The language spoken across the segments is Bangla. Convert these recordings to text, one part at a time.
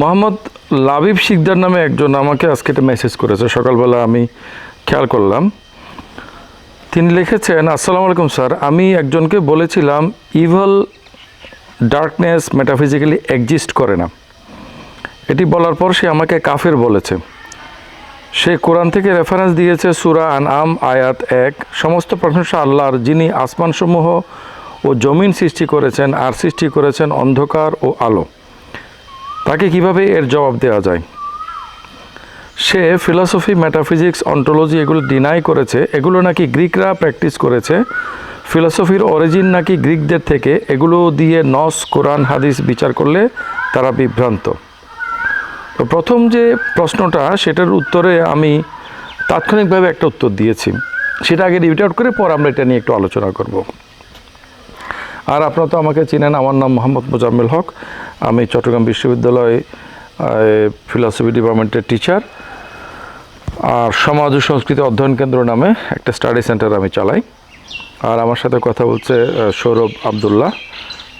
মোহাম্মদ লাবিব শিকদার নামে একজন আমাকে আজকে একটা মেসেজ করেছে। সকালবেলা আমি খেয়াল করলাম। তিনি লিখেছেন, আসসালামু আলাইকুম স্যার, আমি একজনকে বলেছিলাম ইভল ডার্কনেস মেটাফিজিক্যালি এক্সিস্ট করে না। এটি বলার পর সে আমাকে কাফের বলেছে। সে কোরআন থেকে রেফারেন্স দিয়েছে সুরা আন আম আয়াত এক। সমস্ত প্রশংসা আল্লাহর, যিনি আসমানসমূহ ও জমিন সৃষ্টি করেছেন, আর সৃষ্টি করেছেন অন্ধকার ও আলো। তাকে কীভাবে এর জবাব দেওয়া যায়? সে ফিলসফি মেটাফিজিক্স অন্টোলজি এগুলো ডিনাই করেছে। এগুলো নাকি গ্রিকরা প্র্যাকটিস করেছে। ফিলসফির অরিজিন নাকি গ্রিকদের থেকে এগুলো দিয়ে নস, কোরআন, হাদিস বিচার করলে তারা বিভ্রান্ত। তো প্রথম যে প্রশ্নটা, সেটার উত্তরে আমি তাৎক্ষণিকভাবে একটা উত্তর দিয়েছি। সেটা আগে রিভিট আউট করে পর আমরা এটা নিয়ে একটু আলোচনা করব। আর আপনারা তো আমাকে চিনেন, আমার নাম মোহাম্মদ মোজাম্মেল হক। আমি চট্টগ্রাম বিশ্ববিদ্যালয়ে ফিলসফি ডিপার্টমেন্টের টিচার আর সমাজ ও সংস্কৃতি অধ্যয়ন কেন্দ্র নামে একটা স্টাডি সেন্টার আমি চালাই। আর আমার সাথে কথা বলছে সৌরভ আবদুল্লাহ।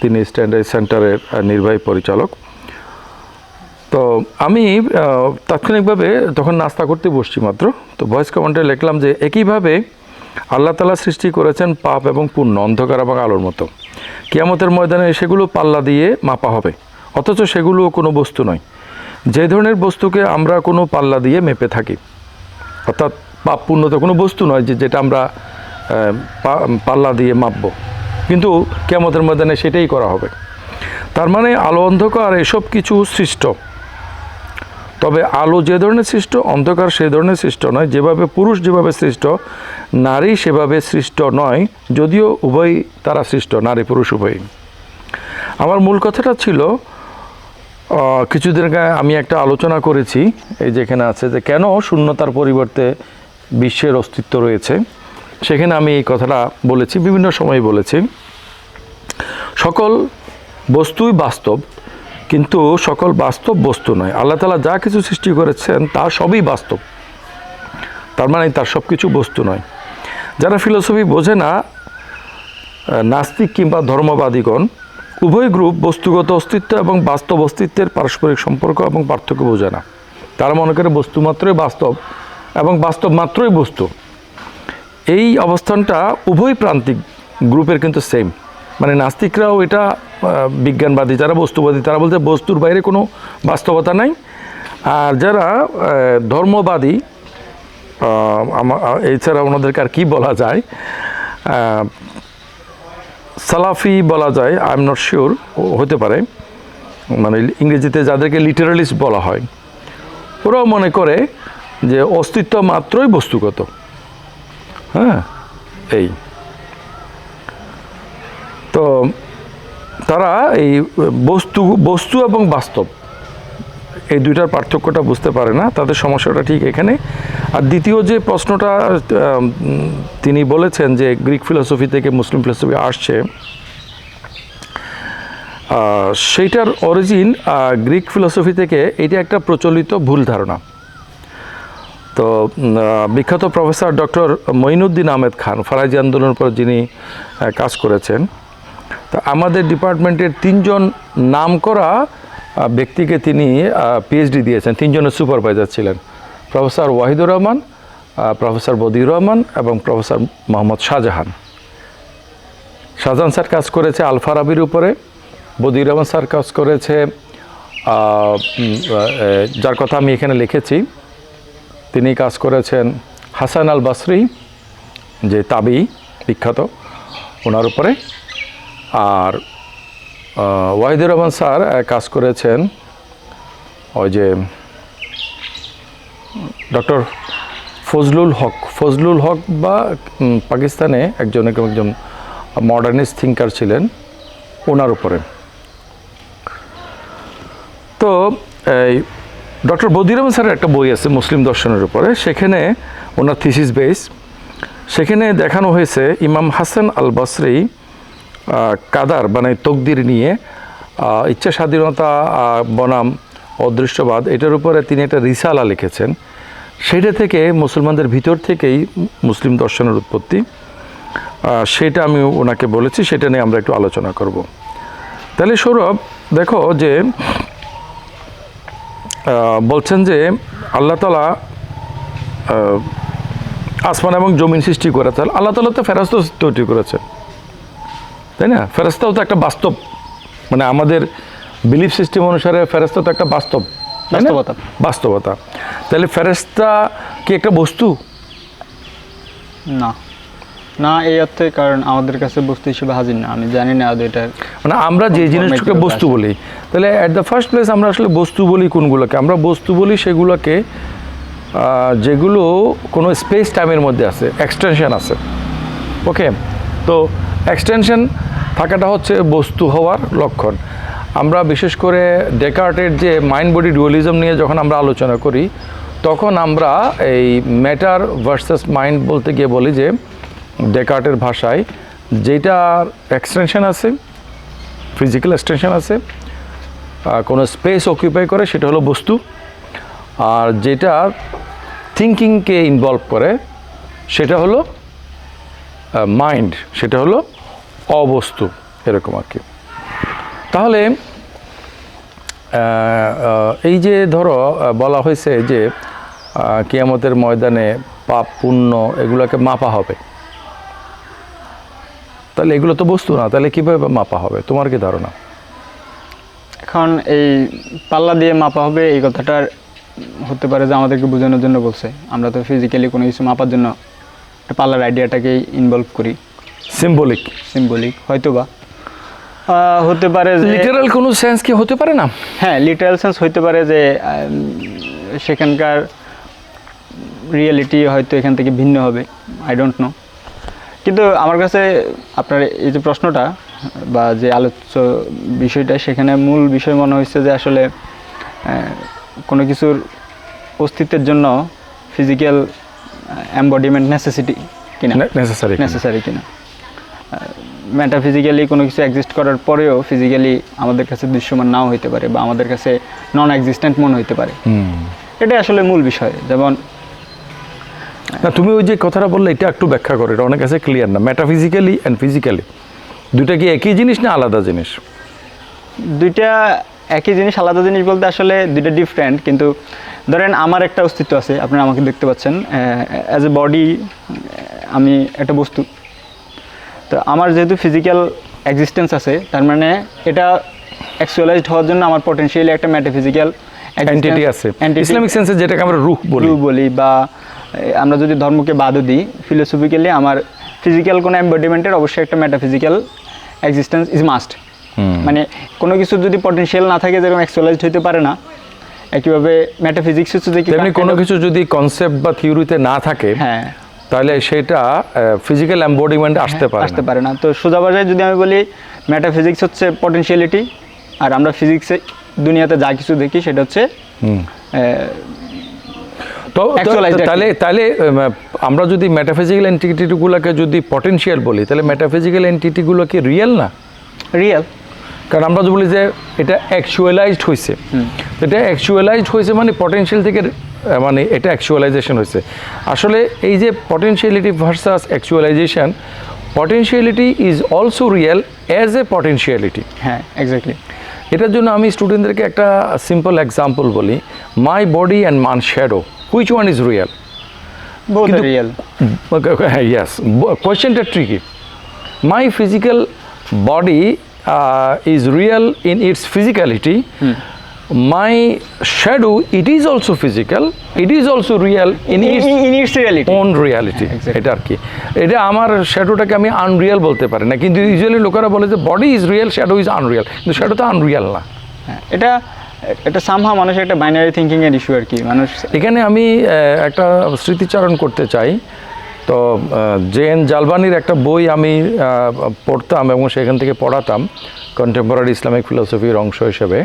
তিনি স্ট্যান্ডার্ড সেন্টারের নির্বাহী পরিচালক। তো আমি তাৎক্ষণিকভাবে তখন নাস্তা করতে বসছি মাত্র। তো ভয়েস কমেন্টে লিখলাম যে, একইভাবে আল্লাহ তালা সৃষ্টি করেছেন পাপ এবং পূর্ণ অন্ধকার এবং আলোর মতো। কিয়ামতের ময়দানে সেগুলো পাল্লা দিয়ে মাপা হবে, অথচ সেগুলো কোনো বস্তু নয়। যে ধরনের বস্তুকে আমরা কোনো পাল্লা দিয়ে মেপে থাকি, অর্থাৎ পাপ পূর্ণ তো কোনো বস্তু নয় যে যেটা আমরা পাল্লা দিয়ে মাপবো। কিন্তু কেমতের ময়দানে সেটাই করা হবে। তার মানে আলো অন্ধকার এসব কিছু সৃষ্ট। তবে আলো যে ধরনের সৃষ্ট, অন্ধকার সেই ধরনের সৃষ্ট নয়। যেভাবে পুরুষ যেভাবে সৃষ্ট, নারী সেভাবে সৃষ্ট নয়। যদিও উভয় তারা সৃষ্ট, নারী পুরুষ উভয়ই। আমার মূল কথাটা ছিল কিছুদিন আগে আমি একটা আলোচনা করেছি, এই যেখানে আছে যে কেন শূন্যতার পরিবর্তে বিশ্বের অস্তিত্ব রয়েছে। সেখানে আমি এই কথাটা বলেছি, বিভিন্ন সময় বলেছি। সকল বস্তুই বাস্তব কিন্তু সকল বাস্তব বস্তু নয়। আল্লাহ তালা যা কিছু সৃষ্টি করেছেন, তা সবই বাস্তব। তার মানে তার সব কিছু বস্তু নয়। যারা ফিলোসফি বোঝে না নাস্তিক কিংবা ধর্মবাদীগণ, উভয় গ্রুপ বস্তুগত অস্তিত্ব এবং বাস্তব অস্তিত্বের পারস্পরিক সম্পর্ক এবং পার্থক্য বোঝে না। তারা মনে করে বস্তু মাত্রই বাস্তব এবং বাস্তব মাত্রই বস্তু। এই অবস্থানটা উভয় প্রান্তিক গ্রুপের কিন্তু সেম মানে নাস্তিকরাও এটা বিজ্ঞানবাদী, যারা বস্তুবাদী, তারা বলতে বস্তুর বাইরে কোনো বাস্তবতা নাই। আর যারা ধর্মবাদী এছাড়া ওনাদেরকে আর কি বলা যায় সালাফি বলা যায়, আই এম নট শিওর, হতে পারে। মানে ইংরেজিতে যাদেরকে লিটারালিস্ট বলা হয়, ওরাও মনে করে যে অস্তিত্ব মাত্রই বস্তুগত। হ্যাঁ এই। তো তারা এই বস্তু বস্তু এবং বাস্তব, এই দুইটার পার্থক্যটা বুঝতে পারে না, তাদের সমস্যাটা ঠিক এখানে। আর দ্বিতীয় যে প্রশ্নটা তিনি বলেছেন যে গ্রিক ফিলোসফি থেকে মুসলিম ফিলোসফি আসছে সেইটার অরিজিন গ্রিক ফিলোসফি থেকে এটা একটা প্রচলিত ভুল ধারণা। তো বিখ্যাত প্রফেসর ডক্টর মঈনুদ্দিন আহমেদ খান ফরাজি আন্দোলনের পর যিনি কাজ করেছেন তো আমাদের ডিপার্টমেন্টের তিনজন নামকরা আহ, ব্যক্তিকে তিনি পিএইচডি দিয়েছেন। তিনজনের সুপারভাইজার ছিলেন। প্রফেসর ওয়াহিদুর রহমান প্রফেসর বদিউর রহমান এবং প্রফেসর মোহাম্মদ শাহজাহান। শাহজাহান স্যার কাজ করেছে আলফারাবির উপরে বদিউর রহমান স্যার কাজ করেছে যার কথা আমি এখানে লিখেছি। তিনি কাজ করেছেন হাসান আল বাসরি যে তাবি বিখ্যাত ওনার উপরে। আর ওয়াহিদুর রহমান স্যার কাজ করেছেন ওই যে, ডক্টর ফজলুল হক ফজলুল হক বা পাকিস্তানে একজন একজন মডার্নিস্ট থিঙ্কার ছিলেন, ওনার উপরে। তো, এই ডক্টর বদির রহমান স্যারের একটা বই আছে মুসলিম দর্শনের উপরে, সেখানে ওনার থিসিস বেস সেখানে দেখানো হয়েছে ইমাম হাসান আল বসরি কাদার মানে তকদির নিয়ে ইচ্ছা স্বাধীনতা বনাম অদৃশ্যবাদ এটার উপরে তিনি একটা রিসালা লিখেছেন। সেটা থেকে মুসলমানদের ভিতর থেকেই মুসলিম দর্শনের উৎপত্তি। সেটা আমি ওনাকে বলেছি, সেটা নিয়ে আমরা একটু আলোচনা করব। তাহলে সৌরভ, দেখো যে বলছেন যে আল্লাহ তালা আসমান এবং জমিন সৃষ্টি করেছেন। আল্লাহ তালা তো ফেরাস্ত তৈরি করেছে তাই না? ফেরাস্তাও তো একটা বাস্তব মানে আমাদের বিলিফ সিস্টেম অনুসারে ফেরাস্তা তো একটা বাস্তব? বাস্তবতা। বাস্তবতা। তাহলে ফেরেস্তা কি একটা বস্তু? না। না এই অর্থে কারণ আমাদের কাছে বস্তু হিসেবে হাজির না। আমি জানি না এটা মানে আমরা যে জিনিসটাকে বস্তু বলি তাহলে অ্যাট দ্য ফার্স্ট প্লেস আমরা আসলে বস্তু বলি কোনগুলোকে? আমরা বস্তু বলি সেগুলোকে যেগুলো কোনো স্পেস টাইমের মধ্যে আছে এক্সটেনশন আছে। ওকে তো এক্সটেনশন থাকাটা হচ্ছে বস্তু হওয়ার লক্ষণ। আমরা বিশেষ করে ডেকার্টের যে মাইন্ড বডি ডুয়ালিজম নিয়ে যখন আমরা আলোচনা করি, তখন আমরা এই ম্যাটার ভার্সেস মাইন্ড বলতে গিয়ে বলি যে, ডেকার্টের ভাষায় যেটার এক্সটেনশন আছে ফিজিক্যাল এক্সটেনশন আছে কোনো স্পেস অকুপাই করে, সেটা হলো বস্তু। আর যেটা থিঙ্কিংকে ইনভলভ করে, সেটা হলো মাইন্ড সেটা হলো অবস্তু, এরকম আর কি। তাহলে এই যে ধরো বলা হয়েছে যে কিয়ামতের ময়দানে পাপ, পুণ্য এগুলোকে মাপা হবে। তাহলে এগুলো তো বস্তু না, তাহলে কীভাবে মাপা হবে? তোমার কি ধারণা? এখন এই পাল্লা দিয়ে মাপা হবে, এই কথাটার হতে পারে যে আমাদেরকে বোঝানোর জন্য বলছে। আমরা তো ফিজিক্যালি কোনো কিছু মাপার জন্য পাল্লার আইডিয়াটাকেই ইনভলভ করি। সিম্বলিক সিম্বলিক হয়তো বা হতে পারে যে লিটারাল কোনো সেন্স কি হতে পারে না? হ্যাঁ লিটারাল সেন্স হতে পারে যে সেখানকার রিয়েলিটি হয়তো এখান থেকে ভিন্ন হবে। আই ডোন্ট নো কিন্তু আমার কাছে আপনার এই যে প্রশ্নটা বা যে আলোচ্য বিষয়টা সেখানে মূল বিষয় মনে হয়েছে যে আসলে কোনো কিছুর অস্তিত্বের জন্য ফিজিক্যাল এম্বডিমেন্ট নেসেসিটি কিনা? নেসেসারি নেসেসারি কিনা। মেটাফিজিক্যালি কোনো। কিছু এক্সিস্ট করার পরেও ফিজিক্যালি আমাদের কাছে দৃশ্যমান নাও হইতে পারে বা আমাদের কাছে নন এক্সিস্টেন্ট মনে হইতে পারে। এটা আসলে মূল বিষয়। যেমন না তুমি ওই যে কথাটা বললে এটা একটু ব্যাখ্যা করো এটা অনেক কাছে ক্লিয়ার না। মেটাফিজিক্যালি অ্যান্ড ফিজিক্যালি দুটা কি একই জিনিস না আলাদা জিনিস? দুইটা একই জিনিস আলাদা জিনিস বলতে আসলে দুইটা ডিফারেন্ট কিন্তু ধরেন আমার একটা অস্তিত্ব আছে আপনারা আমাকে দেখতে পাচ্ছেন। অ্যাজ এ বডি আমি একটা বস্তু। তো আমার যেহেতু ফিজিক্যাল এক্সিস্টেন্স আছে তার মানে এটা অ্যাকচুয়ালাইজড হওয়ার জন্য আমার পটেনশিয়ালি একটা মেটাফিজিক্যাল এন্টিটি আছে। ইসলামিক সেন্সে যেটাকে আমরা রুহ বলি। ব্লু বলি বা আমরা যদি ধর্মকে বাদও দিই ফিলোসফিক্যালি আমার ফিজিক্যাল কোনো এম্বডিমেন্টের অবশ্যই একটা মেটাফিজিক্যাল এক্সিস্টেন্স ইজ মাস্ট মানে কোনো কিছু যদি পটেনশিয়াল না থাকে যেরকম অ্যাকচুয়ালাইজড হতে পারে না একইভাবে মেটাফিজিক্স হচ্ছে যে তেমনি কোনো কিছু যদি কনসেপ্ট বা থিওরিতে না থাকে হ্যাঁ। তাহলে সেটা ফিজিক্যাল এম্বডিমেন্ট আসতে পারে আসতে পারে না। তো সোজা ভাষায় যদি আমি বলি মেটাফিজিক্স হচ্ছে পটেনশিয়ালিটি আর আমরা ফিজিক্সে দুনিয়াতে যা কিছু দেখি সেটা হচ্ছে তো। তাহলে তাহলে আমরা যদি মেটাফিজিক্যাল এন্টিটিগুলোকে যদি পটেনশিয়াল বলি তাহলে মেটাফিজিক্যাল এন্টিটিগুলো কি রিয়েল না? রিয়েল কারণ আমরা যদি বলি যে এটা অ্যাকচুয়ালাইজড হয়েছে এটা অ্যাকচুয়ালাইজড হয়েছে মানে পটেনশিয়াল থেকে মানে এটা অ্যাকচুয়ালাইজেশন হয়েছে আসলে এই যে potentiality versus actualization potentiality is also real as a potentiality হ্যাঁ এক্স্যাক্টলি এটার জন্য আমি স্টুডেন্টদেরকে একটা সিম্পল এক্সাম্পল বলি। My body and man shadow which one is real real হ্যাঁ ইয়াস কোয়েশ্চেনটা tricky my physical body is real in its physicality my shadow it is also physical it is also real in its in its reality own reality exactly. এটা আর কি। এটা আমার শ্যাডোটাকে আমি আনরিয়াল বলতে পারি না কিন্তু ইউজুয়ালি লোকেরা বলে যে body is real shadow is unreal কিন্তু শ্যাডো তো আনরিয়াল না। হ্যাঁ, এটা এটা সামহা মানুষের একটা বাইনারি থিঙ্কিং এর ইস্যু আর কি মানুষ এখানে আমি একটা স্মৃতিচারণ করতে চাই। তো জেন জালবানির একটা বই আমি পড়তাম এবং সেখান থেকে পড়াতাম কন্টেম্পোরারি ইসলামিক ফিলোসফির অংশ হিসেবে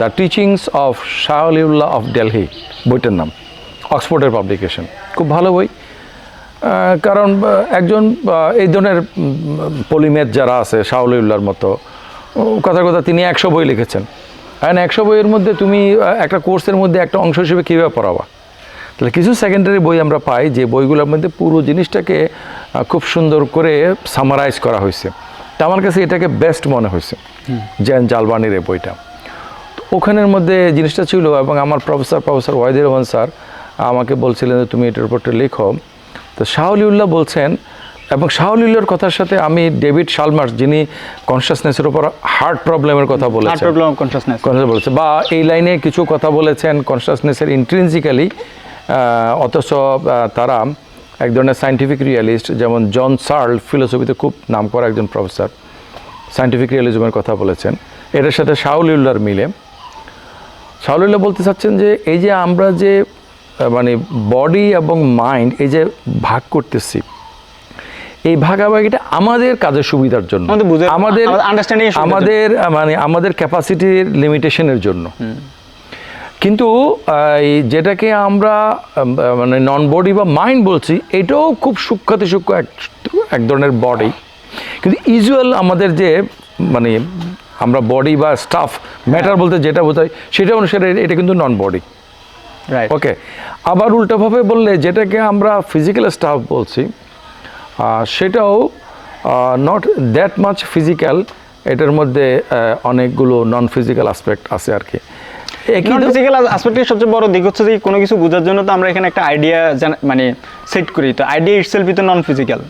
the teachings of Shah Waliullah of Delhi বইটার নাম অক্সফোর্ডের পাবলিকেশন খুব ভালো বই। কারণ একজন এই ধরনের পলিমেথ যারা আছে শাহলিউল্লাহর মতো কথা কথা তিনি একশো বই লিখেছেন। এখন একশো বইয়ের মধ্যে তুমি একটা কোর্সের মধ্যে একটা অংশ হিসেবে কীভাবে পড়াবা? তাহলে কিছু সেকেন্ডারি বই আমরা পাই যে বইগুলোর মধ্যে পুরো জিনিসটাকে খুব সুন্দর করে সামারাইজ করা হয়েছে। তা আমার কাছে এটাকে বেস্ট মনে হয়েছে জেন জালবানির এই বইটা। তো ওখানের মধ্যে জিনিসটা ছিল এবং আমার professor professor Wahidur Rahman sir আমাকে বলছিলেন যে তুমি এটার উপরটা লেখো। তো শাহলিউল্লাহ বলছেন এবং শাহলিউল্লাহর কথার সাথে আমি ডেভিড শালমার্স যিনি কনসিয়াসনেসের উপর হার্ট প্রবলেমের কথা বলেছেন বলেছে বা এই লাইনে কিছু কথা বলেছেন কনসিয়াসনেসের ইন্ট্রিনজিক্যালি অথচ তারা এক ধরনের সায়েন্টিফিক রিয়ালিস্ট যেমন জন সার্ল ফিলোসফিতে খুব নাম করা একজন প্রফেসর সায়েন্টিফিক রিয়ালিজমের কথা বলেছেন। এটার সাথে শাহুলিউল্লাহর মিলে। শাহুলিউল্লাহ বলতে চাচ্ছেন যে এই যে আমরা যে মানে বডি এবং মাইন্ড এই যে ভাগ করতেছি এই ভাগাভাগিটা আমাদের কাজের সুবিধার জন্য। আমাদের আমাদের মানে আমাদের ক্যাপাসিটির লিমিটেশনের জন্য। কিন্তু এই যেটাকে আমরা মানে নন বডি বা মাইন্ড বলছি এটাও খুব সূক্ষ্মতে সূক্ষ্ম এক এক ধরনের বডি কিন্তু ইউজুয়াল আমাদের যে মানে আমরা বডি বা স্টাফ ম্যাটার বলতে যেটা বোঝায় সেটা অনুসারে এটা কিন্তু নন বডি রাইট ওকে আবার উল্টোভাবে বললে যেটাকে আমরা ফিজিক্যাল স্টাফ বলছি সেটাও নট দ্যাট মাচ ফিজিক্যাল এটার মধ্যে অনেকগুলো নন ফিজিক্যাল আসপেক্ট আছে আর কি। নন সবচেয়ে বড় দিক হচ্ছে যে কোনো কিছু বোঝার জন্য তো আমরা এখানে একটা আইডিয়া মানে সেট করি। তো আইডিয়া ইটসেলফই তো নন ফিজিক্যাল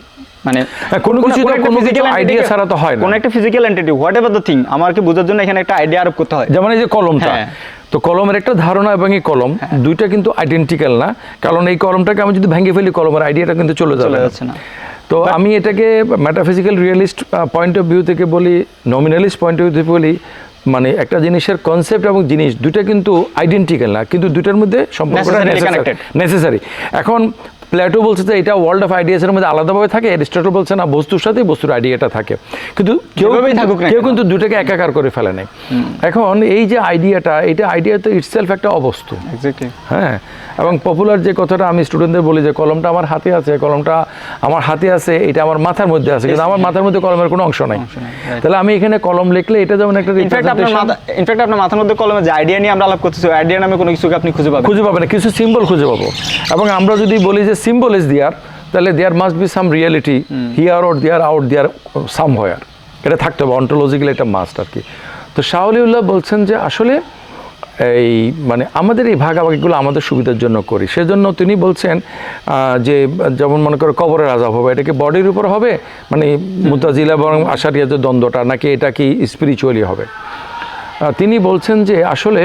মানে হ্যাঁ, কোনো কিছু কোনো কিছু entity- ছাড়া তো হয় না। কোনো একটা physical entity whatever the thing আমাকে বোঝার জন্য এখানে একটা আইডিয়া আরোপ করতে হয়। যেমন এই যে কলমটা। হ্যাঁ। তো কলমের একটা ধারণা এবং এই কলম দুইটা কিন্তু আইডেন্টিক্যাল না। কারণ এই কলমটাকে আমি যদি ভেঙে ফেলি কলমের আইডিয়াটা কিন্তু চলে যাবে না। তো আমি এটাকে metaphysical realist point of view থেকে বলি নমিনালিস্ট পয়েন্ট অফ ভিউ থেকে বলি মানে একটা জিনিসের কনসেপ্ট এবং জিনিস দুটা কিন্তু আইডেন্টিক্যাল না কিন্তু দুটার মধ্যে সম্পর্কটা নেসেসারি এখন প্ল্যাটো বলছে যে এটা ওয়ার্ল্ড অফ আইডিয়াসের মধ্যে আলাদাভাবে থাকে অ্যারিস্টটল বলছে না বস্তুর সাথে বস্তুর আইডিয়াটা থাকে। কিন্তু কেউ কেউ কিন্তু দুটাকে একাকার করে ফেলে নাই। এখন এই যে আইডিয়াটা এটা আইডিয়া তো ইটসেলফ একটা অবস্তু। হ্যাঁ? এবং পপুলার যে কথাটা আমি স্টুডেন্টদের বলি যে কলমটা আমার হাতে আছে কলমটা আমার হাতে আছে এটা আমার মাথার মধ্যে আছে কিন্তু আমার মাথার মধ্যে কলমের কোনো অংশ নাই। তাহলে আমি এখানে কলম লিখলে এটা যেমন একটা ইনফ্যাক্ট আপনার ইনফ্যাক্ট আপনার মাথার মধ্যে কলমে যে আইডিয়া নিয়ে আমরা আলাপ করতেছি আইডিয়া নামে কোনো কিছুকে আপনি খুঁজে পাবেন। খুঁজে পাবে না কিছু সিম্বল খুঁজে পাবো। এবং আমরা যদি বলি যে সিম্বল ইজ দেয়ার তাহলে there must be some reality here or there out there somewhere এটা থাকতে হবে অন্টোলজিক্যাল এটা মাস্ট আর কি। তো শাহলিউল্লাহ বলছেন যে আসলে এই মানে আমাদের এই ভাগাভাগিগুলো আমাদের সুবিধার জন্য করি। সেজন্য তিনি বলছেন যে যেমন মনে করো কবরের আজাব হবে এটা কি বডির উপর হবে? মানে মুতাজিলা এবং আশারিয়া যে দ্বন্দ্বটা নাকি এটা কি স্পিরিচুয়ালি হবে? তিনি বলছেন যে আসলে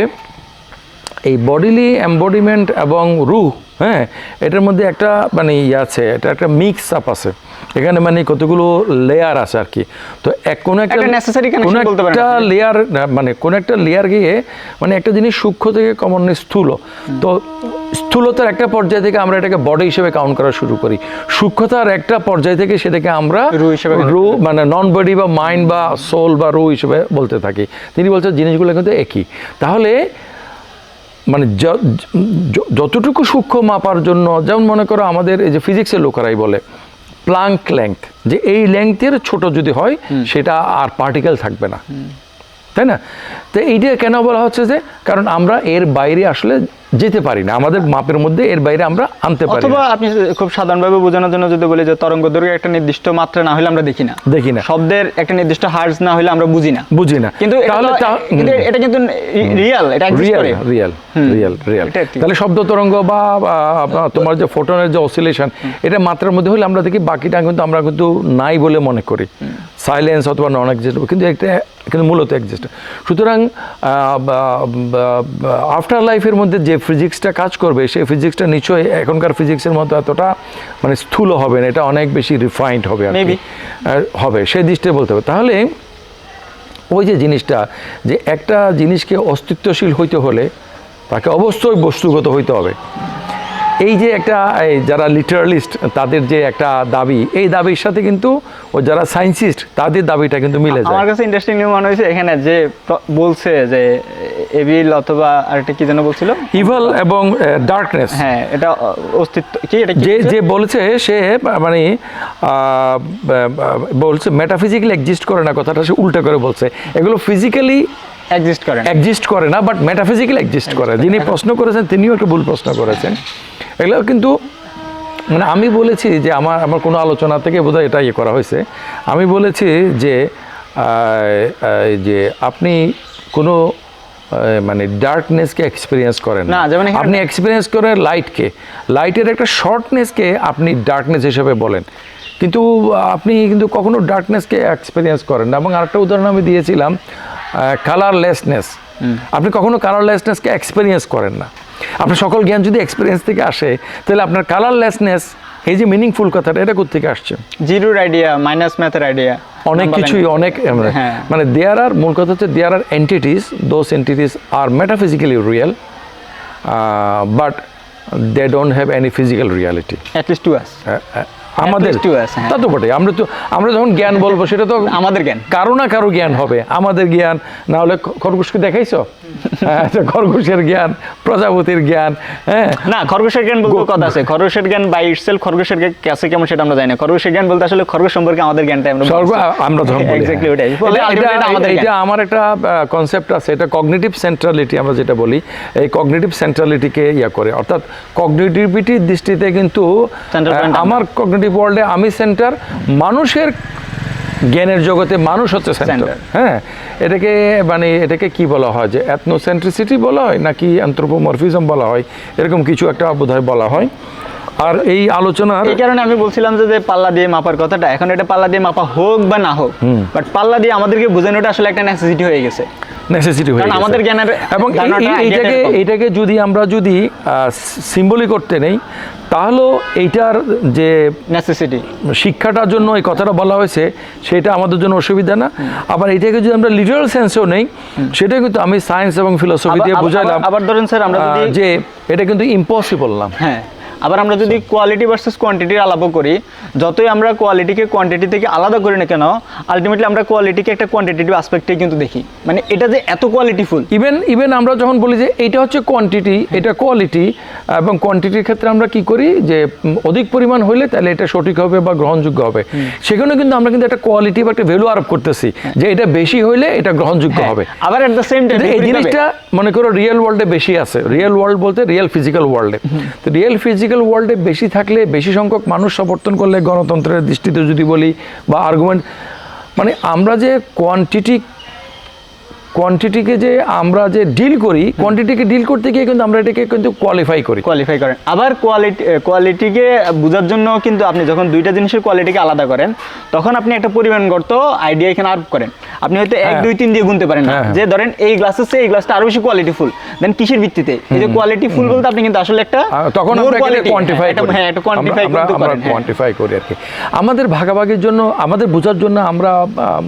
এই বডিলি এম্বডিমেন্ট এবং রুহ হ্যাঁ এটার মধ্যে একটা মানে ইয়ে আছে এটা একটা মিক্স আপ আছে। এখানে মানে কতগুলো লেয়ার আছে আর কি। তো এক কোনো একটা একটা কোনো একটা লেয়ার মানে কোন একটা লেয়ার গিয়ে মানে একটা জিনিস সূক্ষ্ম থেকে কমন স্থূল। তো স্থূলতার একটা পর্যায় থেকে আমরা এটাকে বডি হিসেবে কাউন্ট করা শুরু করি। সূক্ষ্মতার একটা পর্যায় থেকে সেটাকে আমরা রু মানে নন বডি বা মাইন্ড বা সোল বা রু হিসেবে বলতে থাকি। তিনি বলছেন জিনিসগুলো কিন্তু একই। তাহলে মানে যতটুকু সূক্ষ্ম মাপার জন্য যেমন মনে করো আমাদের এই যে ফিজিক্সের লোকেরাই বলে প্লাঙ্ক লেংথ যে এই লেংথের ছোট যদি হয় সেটা আর পার্টিকেল থাকবে না। তাই না? তো এইটা কেন বলা হচ্ছে যে কারণ আমরা এর বাইরে আসলে যেতে পারি না। আমাদের মাপের মধ্যে এর বাইরে আমরা আনতে পারি অথবা আপনি খুব সাধারণভাবে বোঝানোর জন্য যদি বলি যে তরঙ্গ দৈর্ঘ্য একটা নির্দিষ্ট মাত্রা না হলে আমরা দেখি না। দেখি না। শব্দের একটা নির্দিষ্ট হার্জ না হলে আমরা বুঝি না। বুঝি না। কিন্তু তাহলে এটা কিন্তু রিয়াল এটা রিয়েল রিয়েল রিয়েল রিয়েল তাহলে শব্দ তরঙ্গ বা, তোমার যে ফোটনের যে অসিলেশন এটা মাত্রার মধ্যে হলে আমরা দেখি বাকিটা কিন্তু আমরা কিন্তু নাই বলে মনে করি। সাইলেন্স অথবা নন এক্সিস্ট কিন্তু একটা কিন্তু মূলত এক্সিস্ট সুতরাং আফটার লাইফের মধ্যে যে ফিজিক্সটা কাজ করবে সেই ফিজিক্সটা নিশ্চয়ই এখনকার ফিজিক্সের মতো এতটা মানে স্থূল হবে না এটা অনেক বেশি রিফাইন্ড হবে আর। হবে সেই দৃষ্টিতে বলতে হবে। তাহলে ওই যে জিনিসটা যে একটা জিনিসকে অস্তিত্বশীল হইতে হলে তাকে অবশ্যই বস্তুগত হইতে হবে। এই যে একটা এই যারা লিটারালিস্ট তাদের যে একটা দাবি এই দাবির সাথে কিন্তু ও যারা সায়েন্সিস্ট তাদের দাবিটা কিন্তু মিলে যায়। আমার কাছে ইন্টারেস্টিং মনে হয়েছে এখানে যে বলছে যে এভিল অথবা আরেকটা কি যেন বলছিল? ইভল এবং ডার্কনেস হ্যাঁ এটা অস্তিত্ব কি এটা যে যে বলছে? সে মানে বলছে মেটাফিজিক্যালি এক্সিস্ট করে না কথাটা সে উল্টা করে বলছে। এগুলো ফিজিক্যালি এক্সিস্ট করে। এক্সিস্ট করে না বাট মেটাফিজিক্যাল এক্সিস্ট করে। যিনি প্রশ্ন করেছেন তিনিও একটা ভুল প্রশ্ন করেছেন। এগুলো কিন্তু মানে আমি বলেছি যে আমার আমার কোনো আলোচনা থেকে বোধহয় এটা ইয়ে করা হয়েছে। আমি বলেছি যে যে আপনি কোনো মানে ডার্কনেসকে এক্সপিরিয়েন্স করেন না, যেমন আপনি এক্সপিরিয়েন্স করেন লাইটকে লাইটের একটা শর্টনেসকে আপনি ডার্কনেস হিসেবে বলেন। কিন্তু আপনি কিন্তু কখনো ডার্কনেসকে এক্সপিরিয়েন্স করেন না। এবং আরেকটা উদাহরণ আমি দিয়েছিলাম কালারলেসনেস আপনি কখনো কালারলেসনেসকে এক্সপিরিয়েন্স করেন না। আপনার সকল জ্ঞান যদি এক্সপিরিয়েন্স থেকে আসে তাহলে আপনার কালারলেসনেস এই যে মিনিংফুল কথাটা এটা কোথেকে আসছে? জিরোর আইডিয়া মাইনাস ম্যাথের আইডিয়া অনেক কিছুই অনেক হ্যাঁ। মানে দেয়ার আর মূল কথা হচ্ছে there are entities those entities are metaphysically real but they don't have any physical reality at least to us আমাদের। হ্যাঁ। তা তো বটে আমরা তো আমরা যখন জ্ঞান বলব সেটা তো আমাদের জ্ঞান। কারও না কারও জ্ঞান হবে আমাদের জ্ঞান। না হলে খরগোশকে দেখাইছো? খরগোশের জ্ঞান প্রজাপতির জ্ঞান হ্যাঁ। না খরগোশের জ্ঞান বলতে কথা আছে। খরগোশের জ্ঞান বাই ইটসেলফ খরগোশের জ্ঞান কাছে কেমন সেটা আমরা জানি না। খরগোশের জ্ঞান বলতে আসলে খরগোশ সম্পর্কে আমাদের জ্ঞানটা আমরা আমরা বলি এক্স্যাক্টলি হ্যাঁ। ওটাই। এটা- আমার একটা কনসেপ্ট আছে। এটা কগনিটিভ সেন্ট্রালিটি আমরা যেটা বলি এই কগনিটিভ সেন্ট্রালিটিকে ইয়া করে। অর্থাৎ কগনিটিভিটির দৃষ্টিতে কিন্তু আমার। কগনিটিভ ওয়ার্ল্ডে আমি সেন্টার মানুষের জ্ঞানের জগতে মানুষ হচ্ছে সেন্টার হ্যাঁ এটাকে মানে এটাকে কি বলা হয় যে অ্যাথনোসেন্ট্রিসিটি বলা হয় নাকি অ্যান্থ্রোপোমরফিজম বলা হয়? এরকম কিছু একটা বোধহয় বলা হয়। আর এই আলোচনা এই কারণে আমি বলছিলাম যে যে পাল্লা দিয়ে মাপার কথাটা। এখন এটা পাল্লা দিয়ে মাপা হোক বা না হোক বাট পাল্লা দিয়ে আমাদেরকে বোঝানোটা আসলে একটা নেসেসিটি হয়ে গেছে। নেসেসিটি হয়ে আমাদের জ্ঞানের এবং এইটাকে এইটাকে যদি আমরা যদি সিম্বলি করতে নেই তাহলেও এইটার যে নেসেসিটি শিক্ষাটার জন্য এই কথাটা বলা হয়েছে সেটা আমাদের জন্য অসুবিধা না। আবার এটাকে যদি আমরা লিটারাল সেন্সেও নেই সেটা কিন্তু আমি সায়েন্স এবং ফিলোসফি দিয়ে বুঝাইলাম আবার ধরেন স্যার আমরা যদি যে এটা কিন্তু ইম্পসিবল না। হ্যাঁ। আবার আমরা যদি কোয়ালিটি ভার্সেস কোয়ান্টিটির আলাপও করি যতই আমরা কোয়ালিটিকে কোয়ান্টিটি থেকে আলাদা করি না কেন আলটিমেটলি আমরা কোয়ালিটিকে একটা কোয়ান্টিটিভ অ্যাসপেক্টে কিন্তু দেখি। মানে এটা যে এত কোয়ালিটিফুল ইভেন ইভেন আমরা যখন বলি যে এটা হচ্ছে কোয়ান্টিটি এটা কোয়ালিটি এবং কোয়ান্টিটির ক্ষেত্রে আমরা কি করি? যে অধিক পরিমাণ হইলে তাহলে এটা সঠিক হবে বা গ্রহণযোগ্য হবে। সেখানে কিন্তু আমরা কিন্তু একটা কোয়ালিটি বা একটা ভ্যালু আরোপ করতেছি যে এটা বেশি হইলে এটা গ্রহণযোগ্য হবে। আবার এট দ্য সেম টাইম এই জিনিসটা মনে করো রিয়েল ওয়ার্ল্ডে বেশি আছে। রিয়েল ওয়ার্ল্ড বলতে রিয়েল ফিজিক্যাল ওয়ার্ল্ডে তো রিয়েল ফিজিক্যাল ওয়ার্ল্ডে বেশি থাকলে বেশি সংখ্যক মানুষ সমর্থন করলে গণতন্ত্রের দৃষ্টিতে যদি বলি বা আর্গুমেন্ট মানে আমরা যে কোয়ান্টিটি কোয়ান্টিটিকে যে আমরা যে ডিল করি কোয়ান্টিটিকে ডিল করতে গিয়ে কিন্তু আমরা এটাকে কিন্তু কোয়ালিফাই করি। কোয়ালিফাই করেন। আবার কোয়ালিটি কোয়ালিটিকে বোঝার জন্য কিন্তু আপনি যখন দুইটা জিনিসের কোয়ালিটিকে আলাদা করেন তখন আপনি একটা পরিমাণগত আইডিয়া এখানে আরোপ করেন। আপনি হয়তো এক হ্যাঁ। দুই তিন দিয়ে গুনতে পারেন না। হ্যাঁ, হ্যাঁ। যে ধরেন এই গ্লাসের চেয়ে এই গ্লাসটা আরও বেশি কোয়ালিটি ফুল দেন কিসের ভিত্তিতে? এই যে কোয়ালিটি ফুল বলতে আপনি কিন্তু আসলে একটা তখন আমরা কোয়ান্টিফাই করি। হ্যাঁ একটা কোয়ান্টিফাই করেন হ্যাঁ। কোয়ান্টিফাই করি আর কি। আমাদের ভাগাভাগির জন্য আমাদের বোঝার জন্য আমরা আম,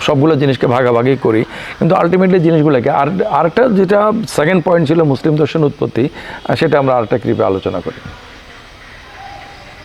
সবগুলো জিনিসকে ভাগাভাগি করি। কিন্তু আলটিমেটলি জিনিসগুলোকে আর, আরেকটা যেটা সেকেন্ড পয়েন্ট ছিল মুসলিম দর্শন উৎপত্তি, সেটা আমরা আরেকটা কৃপে আলোচনা করি।